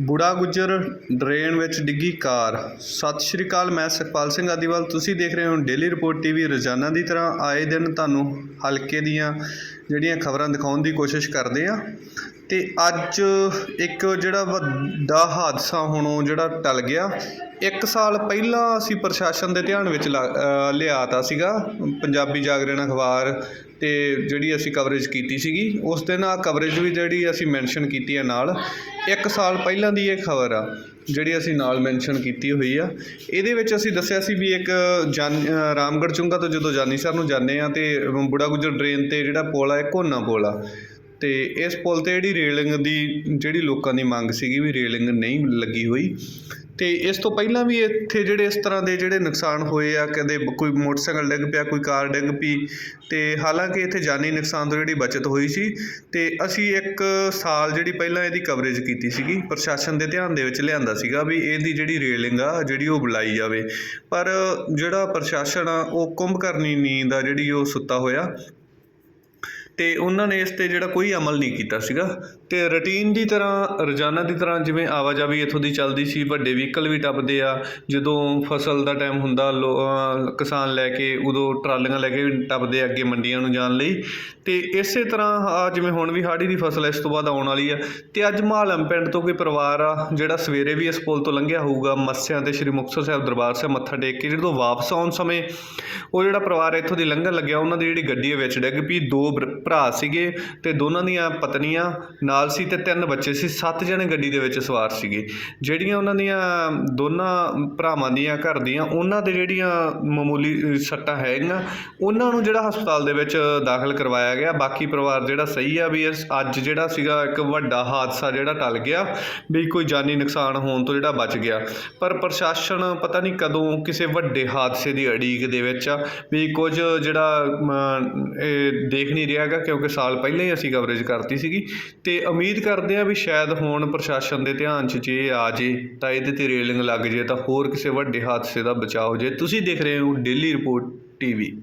ਬੁੜਾ ਗੁੱਜਰ ਡਰੇਨ ਵਿੱਚ ਡਿੱਗੀ ਕਾਰ। ਸਤਿ ਸ਼੍ਰੀ ਅਕਾਲ, ਮੈਂ ਸੁਖਪਾਲ ਸਿੰਘ ਆਦੀਵਾਲ। ਤੁਸੀਂ ਦੇਖ ਰਹੇ ਹੋ ਡੇਲੀ ਰਿਪੋਰਟ ਟੀਵੀ ਰੋਜ਼ਾਨਾ ਦੀ ਤਰ੍ਹਾਂ। ਆਏ ਦਿਨ ਤੁਹਾਨੂੰ ਹਲਕੇ ਦੀਆਂ ਜਿਹੜੀਆਂ ਖਬਰਾਂ ਦਿਖਾਉਣ ਦੀ ਕੋਸ਼ਿਸ਼ ਕਰਦੇ ਆ ਤੇ ਅੱਜ ਇੱਕ ਜਿਹੜਾ ਵੱਡਾ ਹਾਦਸਾ ਹੋਣੋਂ ਜਿਹੜਾ ਟਲ ਗਿਆ ਇੱਕ ਸਾਲ ਪਹਿਲਾਂ ਅਸੀਂ ਪ੍ਰਸ਼ਾਸਨ ਦੇ ਧਿਆਨ ਵਿੱਚ ਲਾ- ਅ, ਲਿਆਤਾ ਸੀਗਾ ਪੰਜਾਬੀ ਜਾਗਰਣ ਅਖਬਾਰ ਤੇ ਜਿਹੜੀ ਅਸੀਂ ਕਵਰੇਜ ਕੀਤੀ ਸੀਗੀ ਉਸ ਦਿਨ ਆ ਕਵਰੇਜ ਵੀ ਜਿਹੜੀ ਅਸੀਂ ਮੈਂਸ਼ਨ ਕੀਤੀ ਹੈ ਨਾਲ ਇੱਕ ਸਾਲ ਪਹਿਲਾਂ ਦੀ ਇਹ ਖਬਰ ਆ ਜਿਹੜੀ ਅਸੀਂ ਨਾਲ ਮੈਂਸ਼ਨ ਕੀਤੀ ਹੋਈ ਆ। ਇਹਦੇ ਵਿੱਚ ਅਸੀਂ ਦੱਸਿਆ ਸੀ ਵੀ ਇੱਕ ਜਾਨ ਰਾਮਗੜ੍ਹ ਚੁੰਗਾ ਤੋਂ ਜਦੋਂ ਜਾਨੀ ਸਰ ਨੂੰ ਜਾਂਦੇ ਆ ਤੇ ਬੁੜਾ ਗੁੱਜਰ ਡਰੇਨ ਤੇ ਜਿਹੜਾ ਪੁਲ ਆ ਇਹ ਕੋਨਾ ਪੁਲ ਆ। ਤੇ ਇਸ ਪੁਲ ਤੇ ਜਿਹੜੀ ਰੇਲਿੰਗ ਦੀ, ਜਿਹੜੀ ਲੋਕਾਂ ਦੀ ਮੰਗ ਸੀਗੀ ਵੀ ਰੇਲਿੰਗ ਨਹੀਂ ਲੱਗੀ ਹੋਈ, ਤੇ ਇਸ ਤੋਂ ਪਹਿਲਾਂ ਵੀ ਇੱਥੇ ਜਿਹੜੇ ਇਸ ਤਰ੍ਹਾਂ ਦੇ ਜਿਹੜੇ ਨੁਕਸਾਨ ਹੋਏ ਆ, ਕਦੇ ਕੋਈ ਮੋਟਰਸਾਈਕਲ ਡਿੱਗ ਪਿਆ, ਕੋਈ ਕਾਰ ਡਿੱਗ ਪਈ, ਤੇ ਹਾਲਾਂਕਿ ਇੱਥੇ ਜਾਨੀ ਨੁਕਸਾਨ ਤੋਂ ਜਿਹੜੀ ਬਚਤ ਹੋਈ ਸੀ, ਤੇ ਅਸੀਂ ਇੱਕ ਸਾਲ ਜਿਹੜੀ ਪਹਿਲਾਂ ਇਹਦੀ ਕਵਰੇਜ ਕੀਤੀ ਸੀਗੀ, ਪ੍ਰਸ਼ਾਸਨ ਦੇ ਧਿਆਨ ਦੇ ਵਿੱਚ ਲਿਆਂਦਾ ਸੀਗਾ ਵੀ ਇਹਦੀ ਜਿਹੜੀ ਰੇਲਿੰਗ ਆ, ਜਿਹੜੀ ਉਹ ਬੁਲਾਈ ਜਾਵੇ। ਪਰ ਜਿਹੜਾ ਪ੍ਰਸ਼ਾਸਨ ਆ, ਉਹ ਕੁੰਭਕਰਨੀ ਨੀਂਦ ਆ ਜਿਹੜੀ ਉਹ ਸੁੱਤਾ ਹੋਇਆ ਤੇ ਉਹਨਾਂ ਨੇ ਇਸ ਤੇ ਜਿਹੜਾ ਕੋਈ ਅਮਲ ਨਹੀਂ ਕੀਤਾ ਸੀਗਾ। ਤੇ ਰੁਟੀਨ ਦੀ ਤਰ੍ਹਾਂ, ਰੋਜ਼ਾਨਾ ਦੀ ਤਰ੍ਹਾਂ ਜਿਵੇਂ ਆਵਾਜਾਈ ਇੱਥੋਂ ਦੀ ਚੱਲਦੀ ਸੀ, ਵੱਡੇ ਵਹੀਕਲ ਵੀ ਟੱਪਦੇ ਆ। ਜਦੋਂ ਫਸਲ ਦਾ ਟਾਈਮ ਹੁੰਦਾ, ਲੋ- ਕਿਸਾਨ ਲੈ ਕੇ ਉਦੋਂ ਟਰਾਲੀਆਂ ਲੈ ਕੇ ਵੀ ਟੱਪਦੇ ਆ ਅੱਗੇ ਮੰਡੀਆਂ ਨੂੰ ਜਾਣ ਲਈ। ਤੇ ਇਸੇ ਤਰ੍ਹਾਂ ਆ ਜਿਵੇਂ ਹੁਣ ਵੀ ਹਾੜੀ ਦੀ ਫਸਲ ਇਸ ਤੋਂ ਬਾਅਦ ਆਉਣ ਵਾਲੀ ਆ। ਤੇ ਅੱਜ ਮਾਲਮ ਪਿੰਡ ਤੋਂ ਕੋਈ ਪਰਿਵਾਰ ਆ, ਜਿਹੜਾ ਸਵੇਰੇ ਵੀ ਇਸ ਪੁਲ ਤੋਂ ਲੰਘਿਆ ਹੋਊਗਾ, ਮੱਸਿਆਂ ਤੇ ਸ੍ਰੀ ਮੁਕਤਸਰ ਸਾਹਿਬ ਦਰਬਾਰ ਸਾਹਿਬ ਮੱਥਾ ਟੇਕ ਕੇ, ਜਦੋਂ ਵਾਪਸ ਆਉਣ ਸਮੇਂ ਉਹ ਜਿਹੜਾ ਪਰਿਵਾਰ ਇੱਥੋਂ ਦੀ ਲੰਘਣ ਲੱਗਿਆ, ਉਹਨਾਂ ਦੀ ਜਿਹੜੀ ਗੱਡੀ ਦੇ ਵਿੱਚ ਡਿੱਗ ਪਈ, ਦੋ ਬਰ- ਭਰਾ ਸੀਗੇ ਤੇ ਦੋਨਾਂ ਦੀਆਂ ਪਤਨੀਆਂ ਨਾਲ ਸੀ ਤੇ ਤਿੰਨ ਬੱਚੇ ਸੀ। ਸੱਤ ਜਣੇ ਗੱਡੀ ਦੇ ਵਿੱਚ ਸਵਾਰ ਸੀਗੇ। ਜਿਹੜੀਆਂ ਉਹਨਾਂ ਦੀਆਂ ਦੋਨਾਂ ਭਰਾਵਾਂ ਦੀਆਂ ਘਰ ਦੀਆਂ, ਉਹਨਾਂ ਦੇ ਜਿਹੜੀਆਂ ਮਾਮੂਲੀ ਸੱਟਾਂ ਹੈਗੀਆਂ, ਉਹਨਾਂ ਨੂੰ ਜਿਹੜਾ ਹਸਪਤਾਲ ਦੇ ਵਿੱਚ ਦਾਖਲ ਕਰਵਾਇਆ ਗਿਆ। ਬਾਕੀ ਪਰਿਵਾਰ ਜਿਹੜਾ ਸਹੀ ਆ ਵੀ ਅੱਜ ਜਿਹੜਾ ਸੀਗਾ ਇੱਕ ਵੱਡਾ ਹਾਦਸਾ ਜਿਹੜਾ ਟਲ ਗਿਆ, ਵੀ ਕੋਈ ਜਾਨੀ ਨੁਕਸਾਨ ਹੋਣ ਤੋਂ ਜਿਹੜਾ ਬਚ ਗਿਆ। ਪਰ ਪ੍ਰਸ਼ਾਸਨ ਪਤਾ ਨਹੀਂ ਕਦੋਂ ਕਿਸੇ ਵੱਡੇ ਹਾਦਸੇ ਦੀ ਅੜੀਕ ਦੇ ਵਿੱਚ ਆ, ਵੀ ਕੁਝ ਜਿਹੜਾ ਇਹ ਦੇਖ ਨਹੀਂ ਰਿਹਾ ਹੈਗਾ ਕਿਉਂਕਿ ਸਾਲ ਪਹਿਲਾਂ ਹੀ ਅਸੀਂ ਕਵਰੇਜ ਕਰਤੀ ਸੀਗੀ। ਤੇ ਉਮੀਦ ਕਰਦੇ ਆ ਵੀ ਸ਼ਾਇਦ ਹੁਣ ਪ੍ਰਸ਼ਾਸਨ ਦੇ ਧਿਆਨ 'ਚ ਜੇ ਆ ਜੇ, ਤਾਂ ਇਹਦੇ ਤੇ ਰੇਲਿੰਗ ਲੱਗ ਜੇ, ਤਾਂ ਹੋਰ ਕਿਸੇ ਵੱਡੇ ਹਾਦਸੇ ਦਾ ਬਚਾਅ ਹੋ ਜੇ। ਤੁਸੀਂ ਦੇਖ ਰਹੇ ਹੋ ਡੇਲੀ ਰਿਪੋਰਟ ਟੀਵੀ